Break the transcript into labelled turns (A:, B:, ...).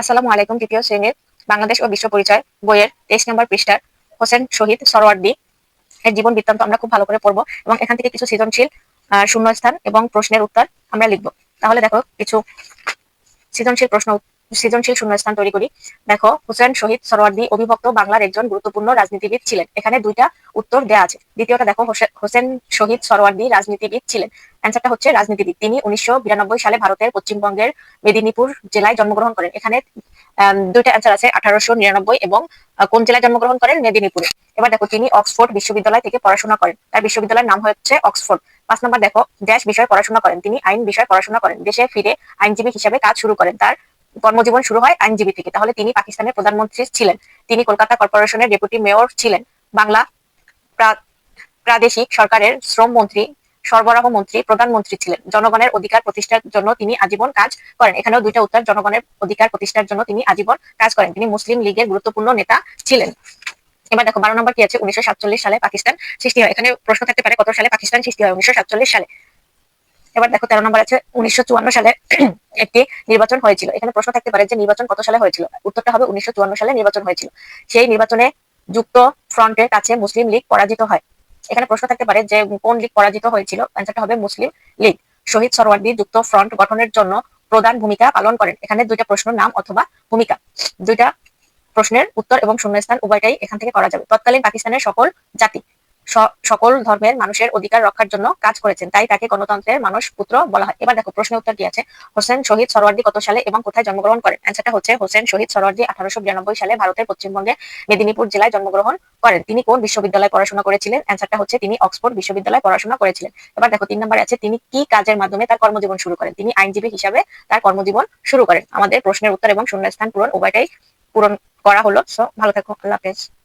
A: আসসালামু আলাইকুম, তৃতীয় শ্রেণির বাংলাদেশ ও বিশ্ব পরিচয় বইয়ের তেইশ নম্বর পৃষ্ঠার হোসেন শহীদ সরওয়ার্দি এর জীবন বৃত্তান্ত আমরা খুব ভালো করে পড়ব এবং এখান থেকে কিছু সৃজনশীল শূন্যস্থান এবং প্রশ্নের উত্তর আমরা লিখব। তাহলে দেখো কিছু সৃজনশীল প্রশ্ন সৃজনশীল শূন্যস্থান তৈরি করি। দেখো, হোসেন শহীদ সরওয়ার্দী অবিভক্ত বাংলার একজন গুরুত্বপূর্ণ রাজনীতিবিদ ছিলেন। এখানে দুইটা উত্তর দেওয়া আছে। দ্বিতীয়টা দেখো হোসেন শহীদ সরওয়ার্দী রাজনীতিবিদ ছিলেন। অ্যান্সারটা হচ্ছে রাজনীতিবিদ। তিনি উনিশশো বিরানব্বই সালে ভারতের পশ্চিমবঙ্গের মেদিনীপুর জেলায় জন্মগ্রহণ করেন। এখানে দুইটা অ্যান্সার আছে, আঠারোশো নিরানব্বই এবং কোন জেলায় জন্মগ্রহণ করেন? মেদিনীপুরে। এবার দেখো, তিনি অক্সফোর্ড বিশ্ববিদ্যালয় থেকে পড়াশোনা করেন। তার বিশ্ববিদ্যালয়ের নাম হচ্ছে অক্সফোর্ড। পাঁচ নম্বর দেখো, দেশ বিষয়ে পড়াশোনা করেন। তিনি আইন বিষয়ে পড়াশোনা করেন। দেশে ফিরে আইনজীবী হিসেবে কাজ শুরু করেন। তার কর্মজীবন শুরু হয় আইনজীবী থেকে। তাহলে তিনি পাকিস্তানের প্রধানমন্ত্রী ছিলেন। তিনি কলকাতা কর্পোরেশনের ডেপুটি মেয়র ছিলেন। বাংলা প্রাদেশিক সরকারের শ্রম মন্ত্রী, সরবরাহ মন্ত্রী, প্রধানমন্ত্রী ছিলেন। জনগণের অধিকার প্রতিষ্ঠার জন্য তিনি আজীবন কাজ করেন। এখানেও দুইটা উত্তর, জনগণের অধিকার প্রতিষ্ঠার জন্য তিনি আজীবন কাজ করেন। তিনি মুসলিম লীগের গুরুত্বপূর্ণ নেতা ছিলেন। এবার দেখো, বারো নম্বর কি আছে? উনিশশো সাতচল্লিশ সালে পাকিস্তান সৃষ্টি হয়। এখানে প্রশ্ন থাকতে পারে, কত সালে পাকিস্তান সৃষ্টি হয়? উনিশশো সাতচল্লিশ সালে। এবার দেখো তেরো নম্বর আছে, উনিশশো চুয়ান্ন সালে একটি নির্বাচন হয়েছিল। এখানে প্রশ্ন থাকতে পারে যে নির্বাচন কত সালে হয়েছিল? উত্তরটা হবে উনিশশো চুয়ান্ন সালে নির্বাচন হয়েছিল। সেই নির্বাচনে যুক্ত ফ্রন্টের কাছে মুসলিম লীগ পরাজিত হয়। এখানে প্রশ্ন থাকতে পারে যে কোন লীগ পরাজিত হয়েছিল? অ্যান্সারটা হবে মুসলিম লীগ। শহীদ সরওয়ার্দী যুক্ত ফ্রন্ট গঠনের জন্য প্রধান ভূমিকা পালন করেন। এখানে দুইটা প্রশ্ন নাম অথবা ভূমিকা। দুইটা প্রশ্নের উত্তর এবং শূন্যস্থান উভয়টাই এখান থেকে করা যাবে। তৎকালীন পাকিস্তানের সকল জাতি সকল ধর্মের মানুষের অধিকার রক্ষার জন্য কাজ করেছেন, তাই তাকে গণতন্ত্রের মানুষ পুত্র বলা হয়। এবার দেখো, প্রশ্নের উত্তর কি আছে হোসেন শহীদ সরওয়ার্দী কত সালে এবং কোথায় জন্মগ্রহণ করেন? অ্যান্সারটা হচ্ছে, হোসেন শহীদ সরওয়ার্দী আঠারোশো বিরানব্বই সালে ভারতের পশ্চিমবঙ্গে মেদিনীপুর জেলায় জন্মগ্রহণ করেন। তিনি কোন বিশ্ববিদ্যালয়ে পড়াশোনা করেছিলেন? অ্যান্সারটা হচ্ছে, তিনি অক্সফোর্ড বিশ্ববিদ্যালয়ে পড়াশোনা করেছিলেন। এবার দেখো, তিন নম্বরে আছে, তিনি কি কাজের মাধ্যমে তার কর্মজীবন শুরু করেন? তিনি আইনজীবী হিসাবে তার কর্মজীবন শুরু করেন। আমাদের প্রশ্নের উত্তর এবং শূন্যস্থান পূরণ উভয়টাই পূরণ করা হলো। সো ভালো থাকো, আল্লাহ হাফেজ।